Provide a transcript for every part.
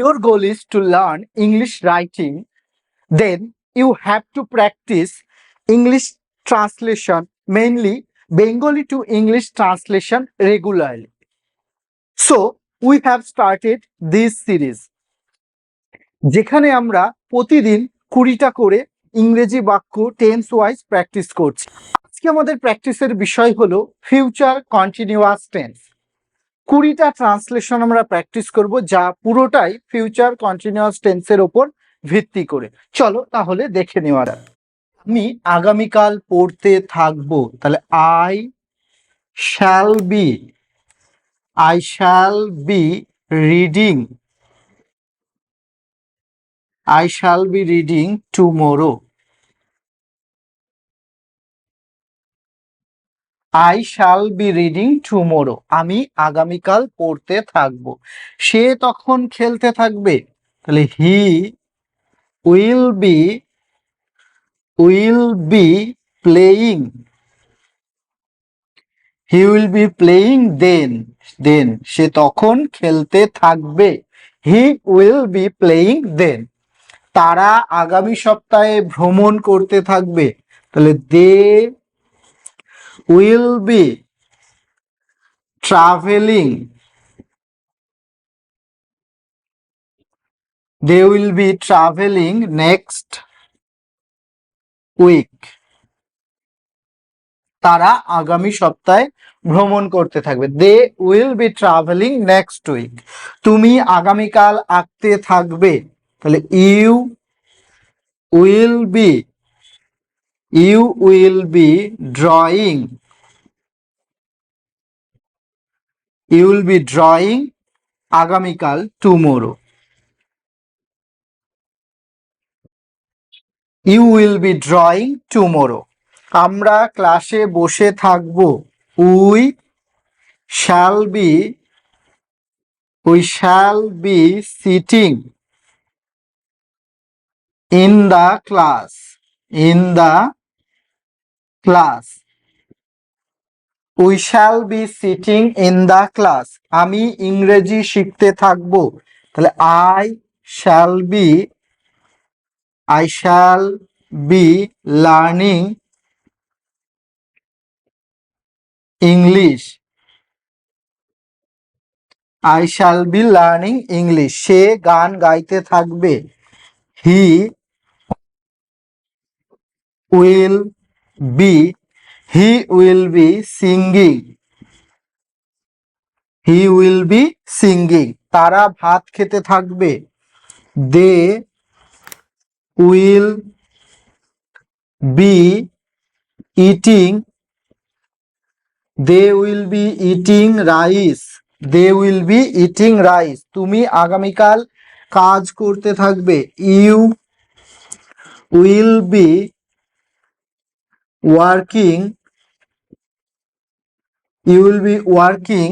your goal is to learn English writing, then you have to practice English translation, mainly Bengali to English translation regularly. So, we have started this series. যেখানে আমরা প্রতিদিন কুড়িটা করে ইংরেজি বাক্য tense wise practice করছি আজকে আমাদের প্র্যাকটিসের বিষয় হলো ফিউচার কন্টিনিউয়াস টেন্স কুড়িটা ট্রান্সলেশন আমরা প্র্যাকটিস করব যা পুরোটাই ফিউচার কন্টিনিউয়াস টেন্সের ওপর ভিত্তি করে চলো তাহলে দেখে নেওয়া যাক আমি আগামীকাল পড়তে থাকব, তাহলে I shall be I shall be reading I shall be reading tomorrow. I shall be reading tomorrow আমি আগামীকাল পড়তে থাকব। সে তখন খেলতে থাকবে। তাহলে he will be will be playing he will be playing then then সে তখন খেলতে থাকবে। He will be playing then তারা আগামী সপ্তাহে ভ্রমণ করতে থাকবে। তাহলে they will be travelling they will be travelling next week তারা আগামী সপ্তাহে ভ্রমণ করতে থাকবে। They will be travelling next week তুমি আগামীকাল আঁকতে থাকবে। তাহলে you will be you will be drawing you will be drawing আগামীকাল tomorrow you will be drawing tomorrow আমরা ক্লাসে বসে থাকব। We shall be we shall be sitting in the class in the class. We shall be sitting in the class আমি ইংরেজি শিখতে থাকব। তাহলে I shall be I shall be learning English I shall be learning English সে গান গাইতে থাকবে। He will be he will be singing he will be singing. তারা ভাত খেতে থাকবে। They will be eating they will be eating rice they will be eating rice তুমি আগামীকাল কাজ করতে থাকবে। You will be working you will be working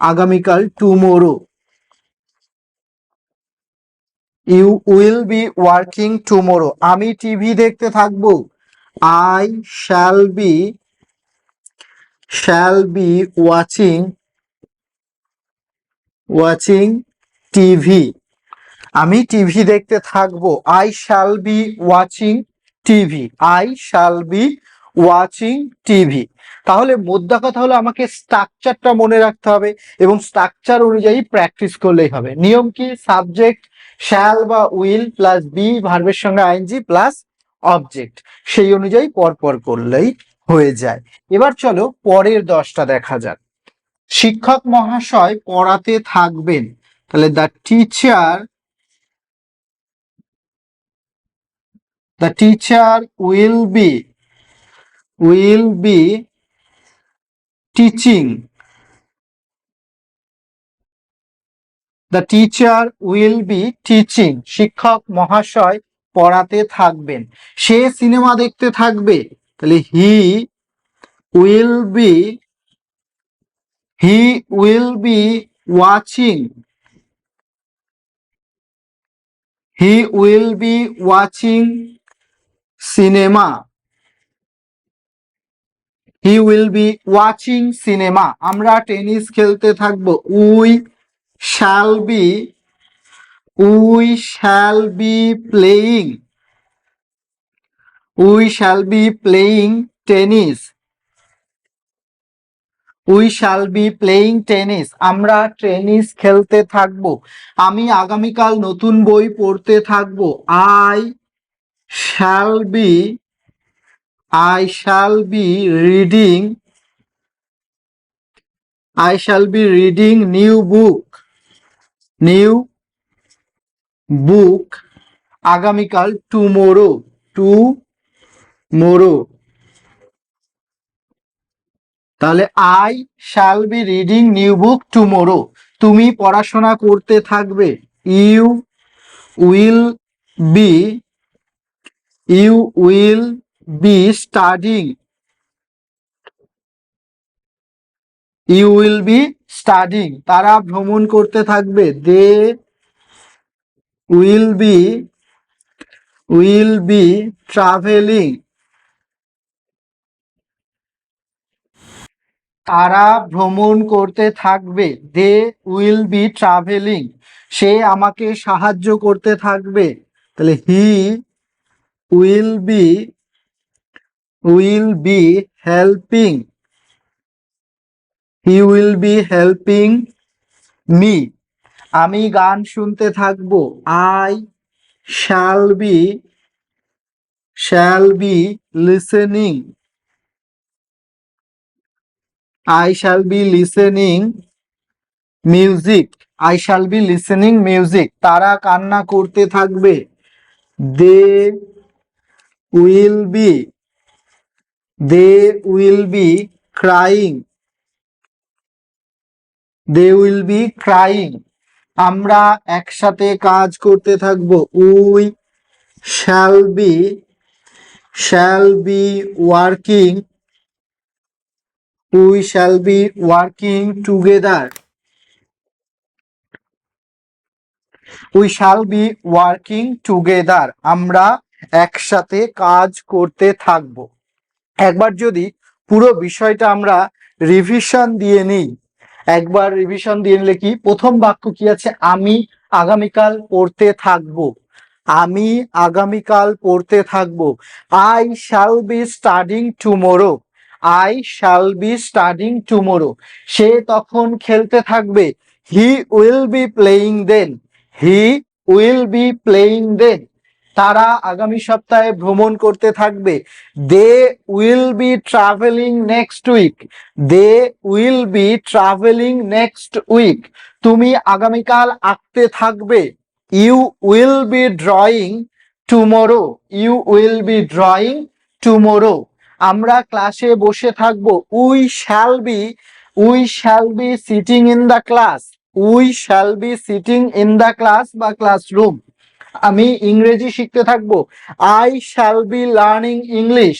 আগামীকাল tomorrow you will be working tomorrow আমি টিভি দেখতে থাকব। I shall be shall be watching watching TV আমি টিভি দেখতে থাকব। I shall be watching TV I shall be watching TV তাহলে মোদ্দা কথা হলো আমাকে স্ট্রাকচারটা মনে রাখতে হবে এবং স্ট্রাকচার অনুযায়ী প্র্যাকটিস করলেই হবে। নিয়ম কি? সাবজেক্ট শ্যাল বা উইল প্লাস বি ভার্বের সঙ্গে আইনজি প্লাস অবজেক্ট সেই অনুযায়ী পরপর করলেই হয়ে যায়। এবার চলো পরের দশটা দেখা যাক। শিক্ষক মহাশয় পড়াতে থাকবেন। তাহলে the teacher the teacher will be will be teaching. The teacher will be teaching. শিক্ষক মহাশয় পড়াতে থাকবেন। সে সিনেমা দেখতে থাকবে। তাহলে he will be he will be watching he will be watching cinema he will be watching cinema আমরা tennis খেলতে থাকব। We shall be, we shall be playing. We shall be playing tennis. We shall be playing tennis. আমরা tennis খেলতে থাকব। আমি আগামীকাল নতুন বই পড়তে থাকব। I shall be I shall be reading I shall be reading new book new book আগামীকাল টুমোরো টু মোরো তাহলে I shall be reading new book tomorrow তুমি পড়াশোনা করতে থাকবে। You will be you will be studying you will be studying তারা ভ্রমণ করতে থাকবে। They will be will be travelling তারা ভ্রমণ করতে থাকবে। দে উইল বি ট্রাভেলিং সে আমাকে সাহায্য করতে থাকবে। তাহলে he will be will be helping he will be helping me আমি গান শুনতে থাকব। I shall be shall be listening I shall be listening music. I shall be listening music. তারা কান্না করতে থাকবে। They will be they will be crying they will be crying আমরা একসাথে কাজ করতে থাকব। We shall be shall be working we shall be working together. We shall be working together. আমরা একসাথে কাজ করতে থাকব। একবার যদি পুরো বিষয়টা আমরা রিভিশন দিয়ে নিই, একবার রিভিশন দিয়ে নিলে কি? প্রথম বাক্য কি আছে? আমি আগামীকাল পড়তে থাকব। আমি আগামীকাল পড়তে থাকব। I shall be studying tomorrow I shall be studying tomorrow সে তখন খেলতে থাকবে। He will be playing then he will be playing then তারা আগামী সপ্তাহে ভ্রমণ করতে থাকবে। They will be travelling next week they will be travelling next week তুমি আগামীকাল আঁকতে থাকবে। You will be drawing tomorrow you will be drawing tomorrow আমরা ক্লাসে বসে থাকব। We shall be we shall be sitting in the class we shall be sitting in the class বা classroom আমি ইংরেজি শিখতে থাকব। I shall be learning English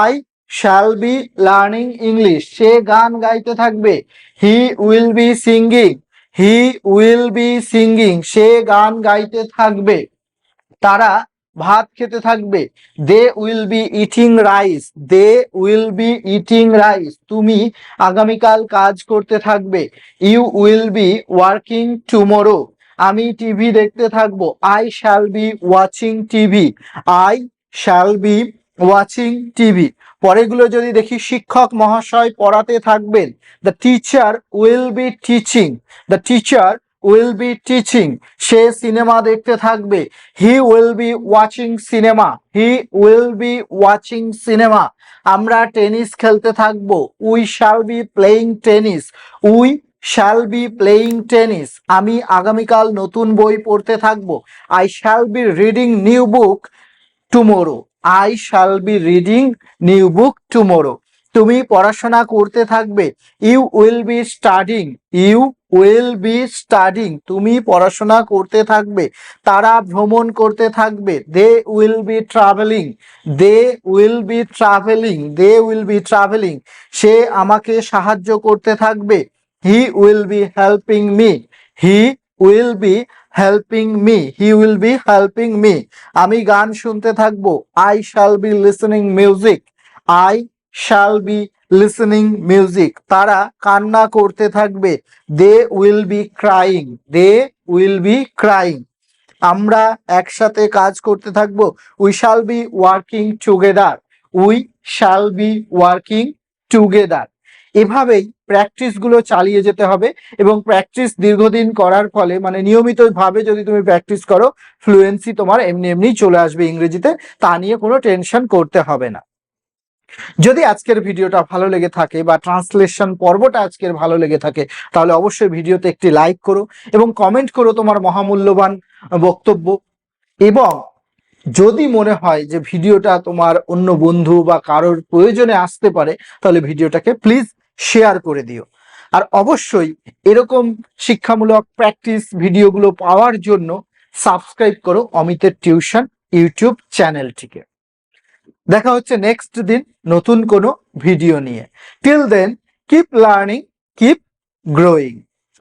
I shall be learning English সে গান গাইতে থাকবে। He will be singing he will be singing সে গান গাইতে থাকবে। তারা ভাত খেতে থাকবে। They will be eating rice they will be eating rice তুমি আগামীকাল কাজ করতে থাকবে। You will be working tomorrow আমি টিভি দেখতে থাকব। I shall be watching TV I shall be watching TV পরেগুলো যদি দেখি, শিক্ষক মহাশয় পড়াতে থাকবেন। The teacher will be teaching the teacher will be teaching say cinema দেখতে থাকবে। He will be watching cinema he will be watching cinema আমরা tennis খেলতে থাকব। We shall be playing tennis we shall be playing tennis আমি আগামীকাল নতুন বই পড়তে থাকব। I shall be reading new book tomorrow I shall be reading new book tomorrow তুমি পড়াশোনা করতে থাকবে। You will be studying you will be studying তুমি পড়াশোনা করতে থাকবে। তারা ভ্রমণ করতে থাকবে। They will be travelling they will be travelling they will be travelling সে আমাকে সাহায্য করতে থাকবে। He will be helping me he will be helping me he will be helping me আমি গান শুনতে থাকব। I shall be listening music I shall be listening music তারা কান্না করতে থাকবে। They will be crying they will be crying আমরা একসাথে কাজ করতে থাকব। We shall be working together we shall be working together এভাবেই প্র্যাকটিসগুলো চালিয়ে যেতে হবে এবং প্র্যাকটিস দীর্ঘদিন করার ফলে মানে নিয়মিতভাবে যদি তুমি প্র্যাকটিস করো ফ্লুয়েন্সি তোমার এমনি এমনি চলে আসবে ইংরেজিতে, তা নিয়ে কোনো টেনশন করতে হবে না। যদি আজকের ভিডিওটা ভালো লেগে থাকে বা ট্রান্সলেশন পর্বটা আজকের ভালো লেগে থাকে, তাহলে অবশ্যই ভিডিওতে একটি লাইক করো এবং কমেন্ট করো তোমার মহামূল্যবান বক্তব্য। এবং যদি মনে হয় যে ভিডিওটা তোমার অন্য বন্ধু বা কারোর প্রয়োজনে আসতে পারে, তাহলে ভিডিওটাকে প্লিজ শেয়ার করে দিও। আর অবশ্যই এরকম শিক্ষামূলক প্র্যাকটিস ভিডিওগুলো পাওয়ার জন্য সাবস্ক্রাইব করো অমিতের টিউশন ইউটিউব চ্যানেলটিকে। দেখা হচ্ছে নেক্সট দিন নতুন কোনো ভিডিও নিয়ে। Till then keep learning keep growing